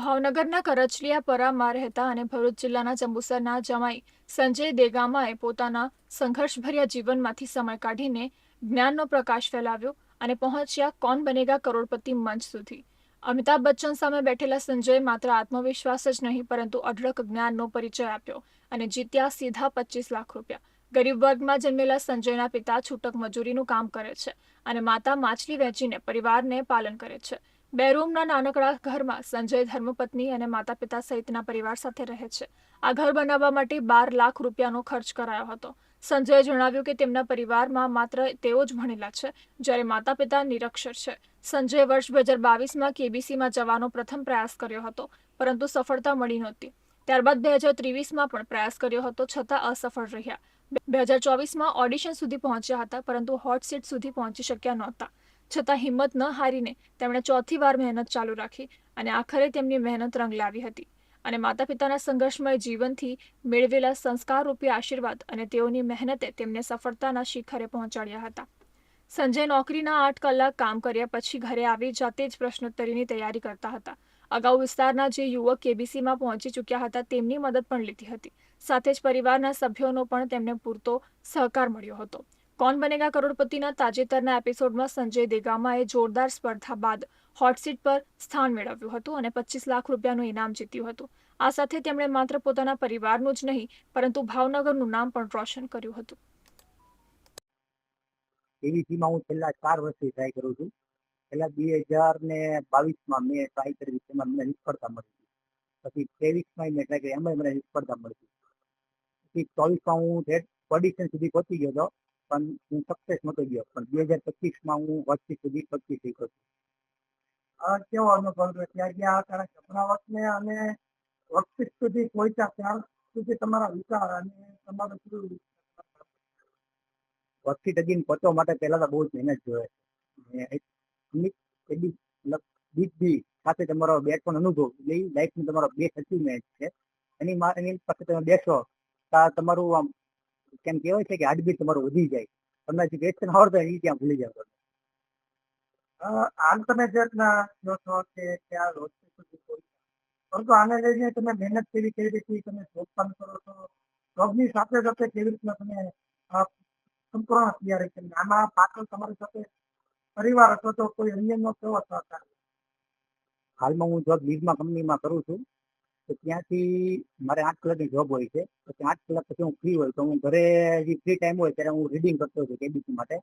ભાવનગરના કરચલિયાપરામાં રહેતા અને ભરૂચ જિલ્લાના જંબુસરના જમાઈ સંજય દેગામાએ પોતાના સંઘર્ષભર્યા જીવનમાંથી સમય કાઢીને જ્ઞાનનો પ્રકાશ ફેલાવ્યો અને પહોંચ્યા કોણ બનેગા કરોડપતિ મંચ સુધી. અમિતાભ બચ્ચન સામે બેઠેલા સંજયે માત્ર આત્મવિશ્વાસ જ નહીં, પરંતુ અઢળક જ્ઞાનનો પરિચય આપ્યો અને જીત્યા સીધા પચીસ લાખ રૂપિયા. ગરીબ વર્ગમાં જન્મેલા સંજયના પિતા છૂટક મજૂરીનું કામ કરે છે અને માતા માછલી વેચીને પરિવારને પાલન કરે છે. બે રૂમના નાનકડા ઘરમાં સંજય ધર્મપત્ની અને માતા પિતા સહિતના પરિવાર સાથે રહે છે. આ ઘર બનાવવા માટે બાર લાખ રૂપિયાનો ખર્ચ કરાયો હતો. સંજયે જણાવ્યું કે તેમના પરિવારમાં માત્ર તેઓ જ ભણેલા છે, જ્યારે માતા પિતા નિરક્ષર છે. સંજયે વર્ષ બે હજાર બાવીસમાં કેબીસીમાં જવાનો પ્રથમ પ્રયાસ કર્યો હતો, પરંતુ સફળતા મળી નહોતી. ત્યારબાદ બે હજાર ત્રેવીસમાં પણ પ્રયાસ કર્યો હતો, છતાં અસફળ રહ્યા. બે હજાર ચોવીસમાં ઓડિશન સુધી પહોંચ્યા હતા, પરંતુ હોટ સીટ સુધી પહોંચી શક્યા નહોતા. છતાં હિંમત ન હારીને તેમણે ચોથી વાર મહેનત ચાલુ રાખી અને આખરે તેમની મહેનત રંગ લાવી હતી. અને માતા પિતાના સંઘર્ષમય જીવનથી મેળવેલા સંસ્કારરૂપી આશીર્વાદ અને તેઓની મહેનતે તેમને સફળતાના શિખરે પહોંચાડ્યા હતા. સંજય નોકરીના આઠ કલાક કામ કર્યા પછી ઘરે આવી જાતે જ પ્રશ્નોત્તરીની તૈયારી કરતા હતા. અગાઉ વિસ્તારના જે યુવક કેબીસીમાં પહોંચી ચૂક્યા હતા તેમની મદદ પણ લીધી હતી. સાથે જ પરિવારના સભ્યોનો પણ તેમને પૂરતો સહકાર મળ્યો હતો. કોણ બનેગા કરોડપતિના તાજેતરના એપિસોડમાં સંજય દેગામાએ જોરદાર સ્પર્ધા બાદ હોટ પર સ્થાન મેળવ્યું હતું અને પચીસ લાખ રૂપિયાનું ઇનામ જીત્યું હતું. આ સાથે તેમણે માત્ર પોતાના પરિવારનું જ નહીં, પરંતુ ભાવનગરનું નામ પણ રોશન કર્યું હતું. એવીસીમાં હું છેલ્લા ચાર વર્ષથી ટ્રાય કરું છું. પહેલા બે હજાર ને બાવીસમાં મેં ટ્રાય કરી, તેમાં મને નિષ્ફળતા મળી. પછી ત્રેવીસમાં મેં ટ્રાય કરી એમાં મને નિષ્ફળતા મળી. પછી ચોવીસમાં હું ઠેઠ ઓડિશન સુધી પહોંચી ગયો હતો. પણ હું સક્સેસ નતો ગયો, પણ બે હજાર પચીસમાં હું વચ્ચે સુધી પચીસ શીખ્યો છું કેવો અનુભવ રહ્યો ત્યાં ગયા તારા સપનાવટને અને વખત સુધી પહોંચ્યા, ત્યાર સુધી તમારા વિચાર અને તમારું શું? વસ્તી ટકીને પહોંચવા માટે પહેલા તો બહુ જ મહેનત જોઈએ સાથે તમારો બેટ પણ અનુભવ એટલે લાઈફ લાઈફનો તમારો બેસ્ટ અચીવમેન્ટ છે. એની માં, એની પાસે તમે બેસો તમારું આમ કેમ કહેવાય છે કે હાર્ટબીટ તમારું વધી જાય. તમને જે ક્વેશ્ચન આવડતો એ ત્યાં ભૂલી જાવ હાલ તમે જે જો છો કે ત્યાં રોજ પરંતુ આને લઈને તમે મહેનત કેવી કેવી રીતે તમે જોબ પણ કરો છો? જોબની સાથે સાથે કેવી રીતના તમે સંપૂર્ણ તૈયારી કરી? આમાં પાછળ તમારી સાથે પરિવાર હતો તો કોઈ અન્યનો કેવો સહકાર હાલમાં હું જોબ લીડમાં કંપનીમાં કરું છું. તો ત્યાંથી મારે આઠ કલાકની જોબ હોય છે. પછી આઠ કલાક પછી હું ફ્રી હોય. તો હું ઘરે જે ફ્રી ટાઈમ હોય ત્યારે હું રીડિંગ કરતો છું કેબીસી માટે.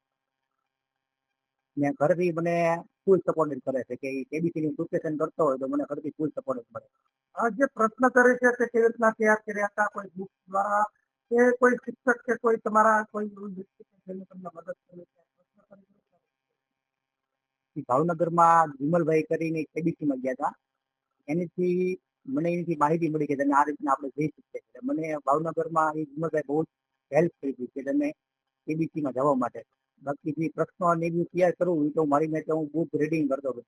ને ઘરેથી મને ફૂલ સપોર્ટેડ કરે છે કે કેબીસી ની પ્રિપેરેશન કરતો હોય તો મને ઘરેથી ફૂલ સપોર્ટેડ મળે આ જે પ્રશ્ન કરે છે તે કેવી રીતના તૈયાર કર્યા હતા કોઈ બુક દ્વારા કે કોઈ શિક્ષક કે કોઈ તમારા કોઈ એવું વ્યક્તિ કે જેને તમને મદદ કરી છે? પ્રશ્ન કરી ભાવનગરમાં વિમલભાઈ કરીને કેબીસીમાં ગયા હતા. એનાથી મને એની માહિતી મળી કે તમે આ રીતના આપણે જઈ શકીએ છીએ. મને ભાવનગરમાં એ વિમલભાઈ બહુ હેલ્પ કરી હતી કે તમે એબીસીમાં જવા માટે. બાકી જે પ્રશ્નો એ બધું તૈયાર કરવું હોય તો મારી મેં હું બુક રીડિંગ કરતો હતો.